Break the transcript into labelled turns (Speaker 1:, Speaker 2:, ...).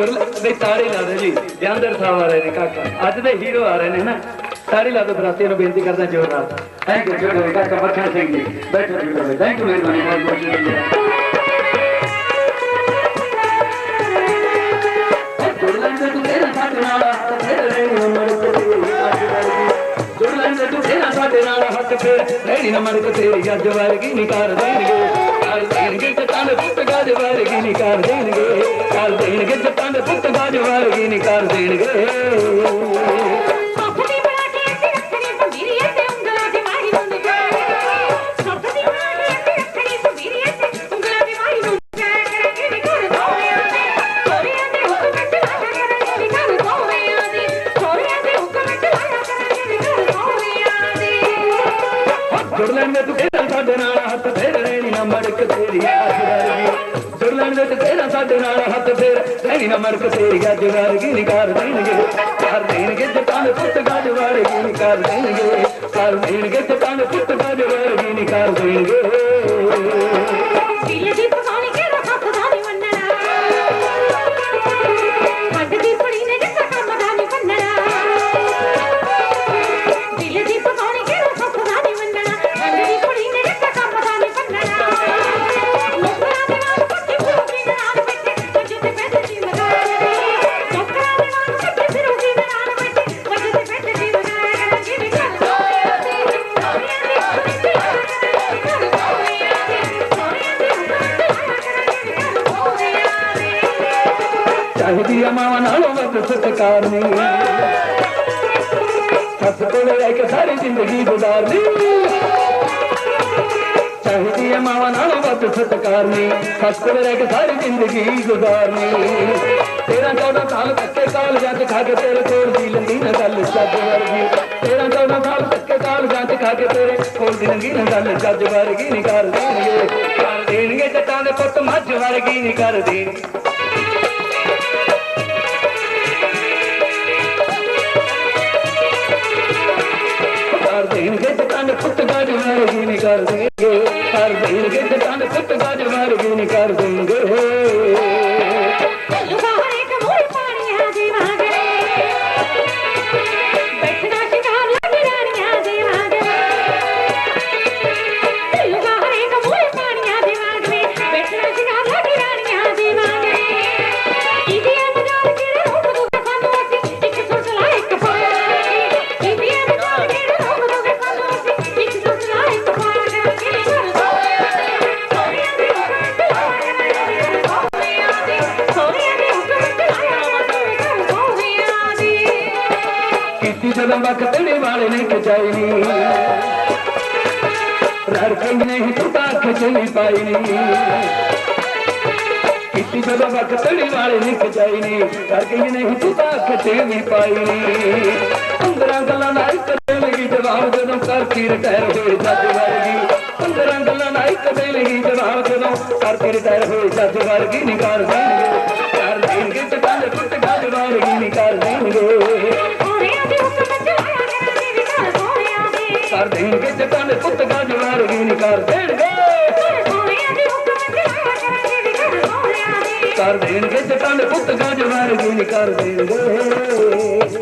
Speaker 1: ਤਾੜੀ ਲਾ ਦਿਓ ਜੀ ਜੰਦਰ ਸਾਹਿਬ ਆ ਰਹੇ ਨੇ ਕਾਕਾ। ਅੱਜ ਦੇ ਹੀਰੋ ਆ ਰਹੇ ਨੇ ਨਾ ਤਾੜੀ ਲਾ ਦਿਓ ਬਰਾਤੀਆਂ ਨੂੰ ਬੇਨਤੀ ਕਰਦਾ ਜੋਰ ਨਾਲ ਥੈਂਕ ਯੂ ਜੋਰ ਕਾਕਾ ਮੱਖਣ ਸਿੰਘ ਜੀ। ਬੈਠੋ ਜੀ ਥੈਂਕ ਯੂ ਮਿਹਰਬਾਨੀ ਬਹੁਤ ਬਹੁਤ ਸ਼ੁਕਰੀਆ। ਜੁੜਲਣ ਦੇ ਤੂੰ ਤੇਰਾ ਸਾਡੇ ਨਾਲ, ਹੱਥ ਫੇਰ ਰਹਿਣੀ ਉਮਰ ਤੇਰੀ ਅੱਜ ਵਰਗੀ। ਜੁੜਲਣ ਦੇ ਤੂੰ ਤੇਰਾ ਸਾਡੇ ਨਾਲ, ਹੱਥ ਫੇਰ ਰਹਿਣੀ ਉਮਰ ਤੇਰੀ ਅੱਜ ਵਰਗੀ। ਨਹੀਂ ਕਰ ਦੇਣਗੇ ਕਰ ਦੇਣਗੇ ਜੱਟਾਂ ਦੇ ਪੁੱਤ ਗਾਜ ਵਰਗੀ ਨਹੀਂ ਕਰ ਦੇਣਗੇ। ਕਰ ਦੇਣਗੇ ਜੱਟਾਂ ਦੇ ਪੁੱਤ ਗਾਜ ਵਰਗੀ ਨਹੀਂ ਕਰ ਦੇਣਗੇ।
Speaker 2: ਰੱਖਣੀ ਸੰਭੀਰੀਏ ਤੇ ਤੇ
Speaker 1: ਤੂੰ ਤੇਰਾ ਸਾਡੇ ਨਾਲ ਹੱਥ ਰਹਿਣੀ ਨਾ ਮੜਕ ਤੇਰੀ ਅੱਜ ਵਰਗੀ। ਜੁੜਲਣ ਦੇ ਤੇਰਾ ਸਾਡੇ ਨਾਲ ਹੱਥ ਫੇਰ। ਰਹਿਣੀ ਨਾ ਮੜਕ ਤੇਰੀ ਅੱਜ ਵਰਗੀ ਨਹੀਂ ਦੇਣਗੇ। ਕਰ ਦੇਣਗੇ ਜਟਾਂ ਦੇ ਪੁੱਤ ਗਾਜ ਵਰਗੀ ਨਹੀਂ ਕਰ ਦੇਣਗੇ। ਕਰ ਦੇਣਗੇ ਜਟਾਂ ਦੇ ਪੁੱਤ ਗਾਜ ਵਰਗੀ ਨਹੀਂ ਦੇਣਗੇ। ਚਾਹੀਦੀ ਆ ਮਾਵਾਂ ਨਾਲੋਂ ਵੱਧ ਸਤਿਕਾਰ ਨਹੀਂ ਸੱਸ ਕੋਲੇ ਰਹਿ ਕੇ ਸਾਰੀ ਜ਼ਿੰਦਗੀ ਗੁਜ਼ਾਰਨੀ ਚਾਹੀਦੀ ਆ ਮਾਵਾਂ ਨਾਲੋਂ ਵੱਧ ਸਤਿਕਾਰ ਨਹੀਂ ਸੱਸ ਕੋਲੇ ਰਹਿ ਕੇ ਸਾਰੀ ਜ਼ਿੰਦਗੀ ਗੁਜ਼ਾਰਨੀ ਤੇਰਾ 14 ਸਾਲ ਧੱਕੇ ਕਾਲਜਾਂ ਚ ਖਾ ਕੇ ਤੇਰੇ ਕੋਲ ਦੀ ਲੰਗੀ ਨਾ ਗੱਲ ਜੱਜ ਵਰਗੀ ਤੇਰਾ 14 ਸਾਲ ਧੱਕੇ ਕਾਲਜਾਂ ਚ ਖਾ ਕੇ ਤੇਰੇ ਕੋਲ ਦੀ ਲੰਗੀ ਨਾ ਗੱਲ ਜੱਜ ਵਰਗੀ ਨਹੀਂ ਕਰ ਦੇਣਗੇ ਕਰ ਦੇਣਗੇ ਜੱਟਾਂ ਦੇ ਪੁੱਤ ਮੱਝ ਵਰਗੀ ਨਹੀਂ ਕਰ ਦੇਣਗੇ ਕਰ ਦੇਣਗੇ ਜੱਟਾਂ ਦੇ ਪੁੱਤ ਗਾਜ ਵਰਗੀ ਨਹੀਂ ਕਰ ਦੇਣਗੇ। ਕਰ ਦੇਣਗੇ ਜੱਟਾਂ ਦੇ ਪੁੱਤ ਗਾਜ ਵਰਗੀ ਨਹੀਂ ਕਰ ਦੇਣਗੇ। ਕੀਤੀ ਜਦੋਂ ਵਕ ਤੇੜੇ ਵਾਲੇ ਨੇ ਖਚਾਈ ਨੀ। ਰੜਕੰਗ ਨਹੀਂ ਤੂੰ ਤਾਂ ਖਚਣੀ ਪਾਈ ਨੀ। ਕੀਤੀ ਜਦੋਂ ਵਕ ਵਾਲੇ ਨੇ ਖਚਾਈ ਨੀ ਰੜਕੰਗ ਨਹੀਂ ਤੂੰ ਤਾਂ ਖਚਣੀ ਪਾਈ ਨੀ। ਪੰਦਰਾਂ ਗੱਲਾਂ ਨਾਲ ਕਦੇ ਲਗੀ ਜਵਾਬ ਜਦੋਂ ਕਰਤੀ ਰਿਟਾਇਰ ਹੋਏ ਜੱਜ ਵਰਗੀ। ਪੰਦਰਾਂ ਗੱਲਾਂ ਨਾਲ ਕਦੇ ਲਗੀ ਜਵਾਬ ਜਦੋਂ ਕਰਤੀ ਰਿਟਾਇਰ ਹੋਏ ਜੱਜ ਵਰਗੀ ਨਹੀਂ ਕਰ ਦੇਣਗੇ ਕਰ ਦੇਣਗੇ ਜੱਟਾਂ ਦੇ ਪੁੱਤ ਵਰਗੀ ਨਹੀਂ ਦੇਣਗੇ। ਦੇਣਗੇ ਜੱਟਾਂ ਦੇ ਪੁੱਤ ਗਾਜ ਵਰਗੀ ਨਹੀਂ ਕਰ ਦੇਣਗੇ।
Speaker 2: ਵੀ
Speaker 1: ਕਰ ਦੇਣਗੇ ਜੱਟਾਂ ਦੇ ਪੁੱਤ ਗਾਜ ਵਰਗੀ ਨਹੀਂ ਕਰ ਦੇਣਗੇ।